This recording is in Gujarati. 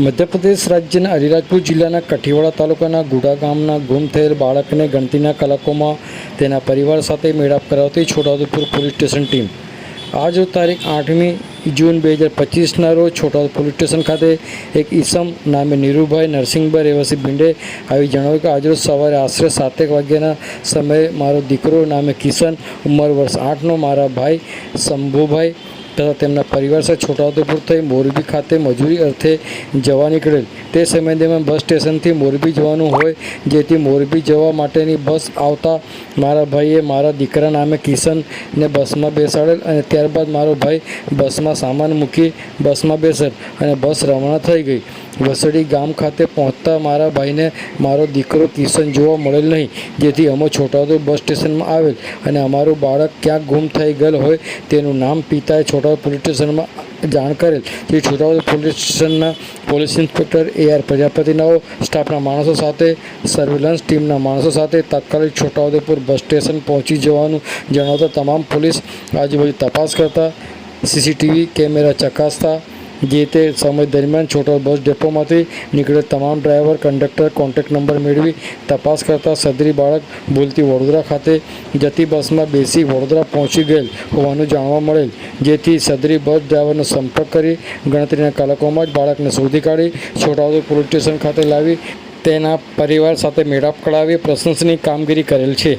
મધ્યપ્રદેશ રાજ્યના અરિરાજપુર જિલ્લાના કઠીવાડા તાલુકાના ગુડા ગામના ગુમ થયેલ બાળકને ગણતીના કલાકોમાં તેના પરિવાર સાથે મેળાપ કરાવતી છોટાઉદેપુર પોલીસ સ્ટેશન ટીમ. આજ તારીખ આઠમી જૂન બે હજાર પચીસના રોજ છોટાઉદ પોલીસ સ્ટેશન ખાતે એક ઈસમ નામે નીરુભાઈ નરસિંહભાઈ રહેવાસી ભીંડે આવી જણાવ્યું કે, આજરોજ સવારે આશરે સાતેક વાગ્યાના સમયે મારો દીકરો નામે કિશન, ઉંમર વર્ષ આઠનો, મારા ભાઈ શંભુભાઈ તથા તેમના પરિવાર સાથે છોટાઉદેપુર થઈ મોરબી ખાતે મજૂરી અર્થે જવા નીકળેલ. તે સમય દરમિયાન બસ સ્ટેશનથી મોરબી જવાનું હોય, જેથી મોરબી જવા માટેની બસ આવતા મારા ભાઈએ મારા દીકરા નામે કિશનને બસમાં બેસાડેલ અને ત્યારબાદ મારો ભાઈ બસમાં સામાન મૂકી બસમાં બેસેલ અને બસ રવાના થઈ ગઈ. વસડી ગામ ખાતે પહોંચતા મારા ભાઈને મારો દીકરો કિશન જોવા મળેલ નહીં, જેથી અમે છોટાઉદેપુર બસ સ્ટેશનમાં આવેલ અને અમારું બાળક ક્યાંક ગુમ થઈ ગયેલ હોય તેનું નામ પિતાએ છોટાઉદેપુર પોલીસ સ્ટેશનમાં જાણ કરેલ. જે છોટાઉદ પોલીસ સ્ટેશનના પોલીસ ઇન્સ્પેક્ટર એ આર પ્રજાપતિનાઓ સ્ટાફના માણસો સાથે, સર્વેલન્સ ટીમના માણસો સાથે તાત્કાલિક છોટાઉદેપુર બસ સ્ટેશન પહોંચી જવાનું જણાવતા તમામ પોલીસ આજુબાજુ તપાસ કરતા, સીસીટીવી કેમેરા ચકાસતા જે તે સમય દરમિયાન છોટા બસ ડેપોમાંથી નીકળેલ તમામ ડ્રાઈવર, કંડક્ટર, કોન્ટેક્ટ નંબર મેળવી તપાસ કરતા સદરી બાળક ભૂલથી વડોદરા ખાતે જતી બસમાં બેસી વડોદરા પહોંચી ગયેલ હોવાનું જાણવા મળેલ, જેથી સદરી બસ ડ્રાઈવરનો સંપર્ક કરી ગણતરીના કલાકોમાં જ બાળકને શોધી કાઢી છોટાઉદેપુર પોલીસ સ્ટેશન ખાતે લાવી તેના પરિવાર સાથે મેળાપ કરાવી પ્રશંસનીય કામગીરી કરેલ છે.